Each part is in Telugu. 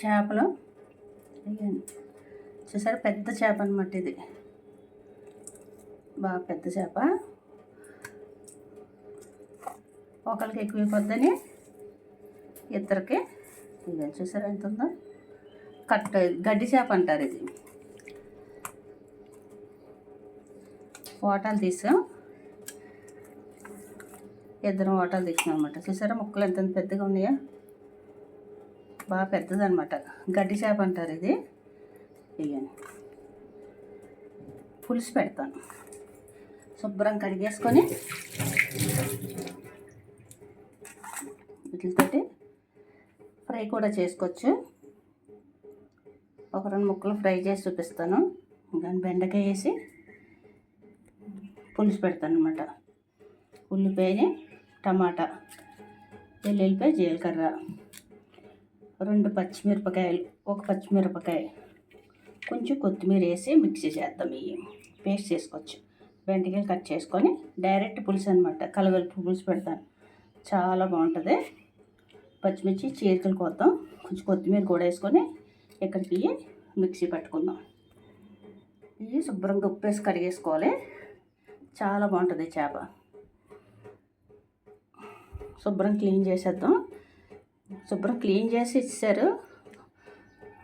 చేపలు. చూసారు? పెద్ద చేప అనమాట ఇది. బాగా పెద్ద చేప. ఒకరికి ఎక్కువైపోద్దని ఇద్దరికి. ఇక చూసారా? ఎంత ఉందో? కట్ గడ్డి చేప అంటారు ఇది. ఓటాలు తీసాం. ఇద్దరం ఓటాలు తీసాం అనమాట చూసారా ముక్కలు ఎంత పెద్దగా ఉన్నాయా? బాగా పెద్దదనమాట గడ్డి చేప అంటారు ఇది. ఇవ్వండి పులుసు పెడతాను. శుభ్రం కడిగేసుకొని వీటితోటి ఫ్రై కూడా చేసుకోవచ్చు. ఒక రెండు ముక్కలు ఫ్రై చేసి చూపిస్తాను. దాని బెండకాయ వేసి పులుసు పెడతాను అనమాట ఉల్లిపాయని టమాటా వెల్లుల్లిపాయ జీలకర్ర రెండు పచ్చిమిరపకాయలు ఒక పచ్చిమిరపకాయ కొంచెం కొత్తిమీర వేసి మిక్సీ చేద్దాం ఇవి పేస్ట్ చేసుకోవచ్చు. బెండకాయలు కట్ చేసుకొని డైరెక్ట్ పులుసు అనమాట కలగలుపు పులుసు పెడతాను. చాలా బాగుంటుంది. పచ్చిమిర్చి చీరికలు కోద్దాం కొంచెం కొత్తిమీర కూడా వేసుకొని ఇక్కడికి మిక్సీ పెట్టుకుందాం. ఇవి శుభ్రంగా ఉప్పు వేసి కడిగేసుకోవాలి. చాలా బాగుంటుంది చేప. శుభ్రం క్లీన్ చేసేద్దాం. శుభ్రం క్లీన్ చేసి ఇచ్చారు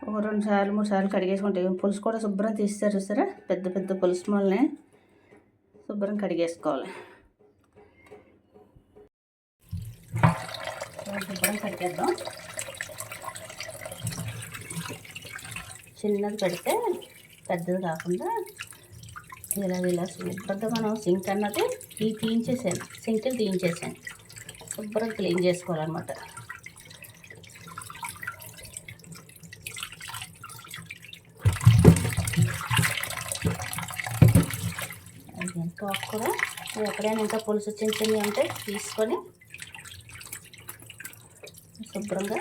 ఒక రెండు సార్లు మూడు సార్లు కడిగేసుకుంటే పులుసు కూడా శుభ్రం తీస్తారు సరే పెద్ద పెద్ద పులుసు మొలనే శుభ్రం కడిగేసుకోవాలి. శుభ్రం కడిగేద్దాం. చిన్నది పెడితే పెద్దది కాకుండా ఇలా ఇలా శుభ్రంగా మనం సింక్ అన్నది ఈ సెంటర్ క్లీన్ చేసాను శుభ్రంగా క్లీన్ చేసుకోవాలన్నమాట. ఇంకా కూడా? ఎక్కడైనా ఇంకా పులుసు చిన్న చిన్నవి తీసుకొని శుభ్రంగా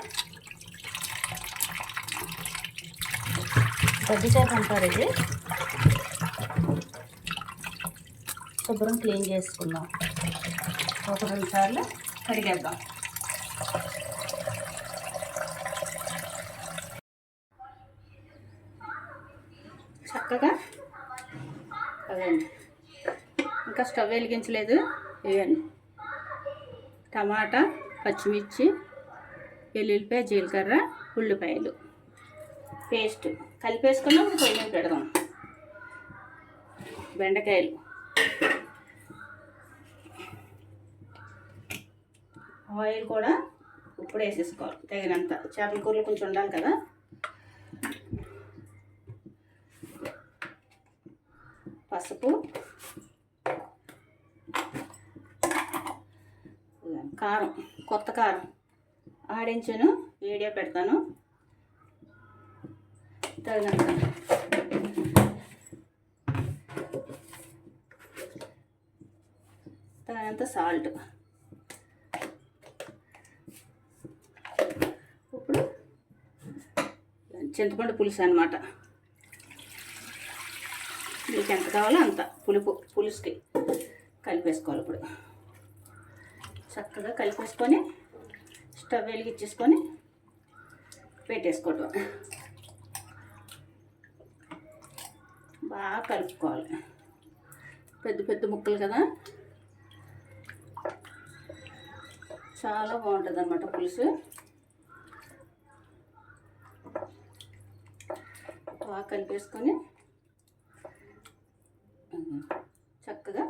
పెద్ద చేప అంటారు ఇది శుభ్రం క్లీన్ చేసుకుందాం. ఒక రెండు సార్లు కడిగేద్దాం. చక్కగా అదండి. ఇంకా స్టవ్ వెలిగించలేదు. వేయండి టమాటా పచ్చిమిర్చి వెల్లుల్లిపాయ జీలకర్ర ఉల్లిపాయలు. పేస్ట్ కలిపేసుకున్నాం పొయ్యి పెడదాం. బెండకాయలు. ఆయిల్ కూడా ఇప్పుడు వేసేసుకోవాలి. తగినంత చేపల కూరలు కొంచెం ఉండాలి కదా. పసుపు. కారం కొత్త కారం. ఆడించాను వీడియో పెడతాను. తగినంత తగినంత సాల్ట్. ఇప్పుడు చింతపండు పులుసు అనమాట మీకు ఎంత కావాలో అంత పులుపు పులుసుకి కలిపేసుకోవాలి ఇప్పుడు. చక్కగా కలిపేసుకొని స్టవ్ వెలిగించేసుకొని పెట్టేసుకోవటం. బాగా కలుపుకోవాలి. పెద్ద పెద్ద ముక్కలు కదా? చాలా బాగుంటుంది అన్నమాట పులుసు. బాగా కలిపేసుకొని చక్కగా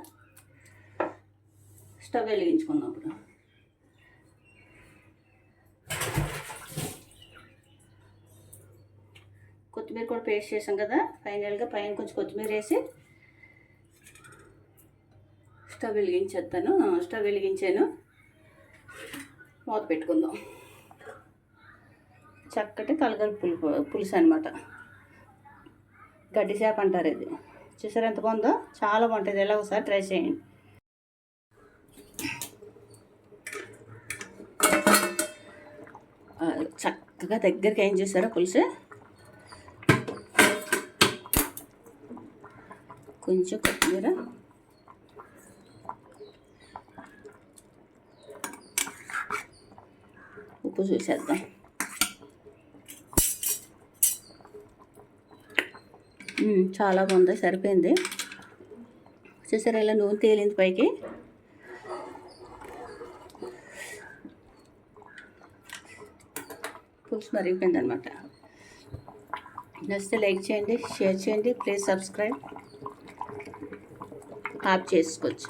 స్టవ్ వెలిగించుకుందాం ఇప్పుడు. కొత్తిమీర కూడా పేస్ట్ చేసాం కదా ఫైనల్గా పైన కొంచెం కొత్తిమీర వేసి స్టవ్ వెలిగించేస్తాను. స్టవ్ వెలిగించాను. మూత పెట్టుకుందాం. చక్కటి కలగల పులుపు పులుసు అనమాట గడ్డి చేప అంటారు ఇది. చూసారు ఎంత బాగుందో? చాలా బాగుంటుంది. ఎలా ఒకసారి ట్రై చేయండి. చక్కగా దగ్గరికి ఏం చేశారో పులుసు? కొంచెం కొత్తిమీర ఉప్పు చూసేద్దాం. చాలా బాగుంది సరిపోయింది. చూసారా ఇలా నూనె తేలింది పైకి? పులుసు మరిగిపోయింది అనమాట నచ్చితే లైక్ చేయండి షేర్ చేయండి ప్లీజ్ సబ్స్క్రైబ్. ఆప్ చేసుకోవచ్చు.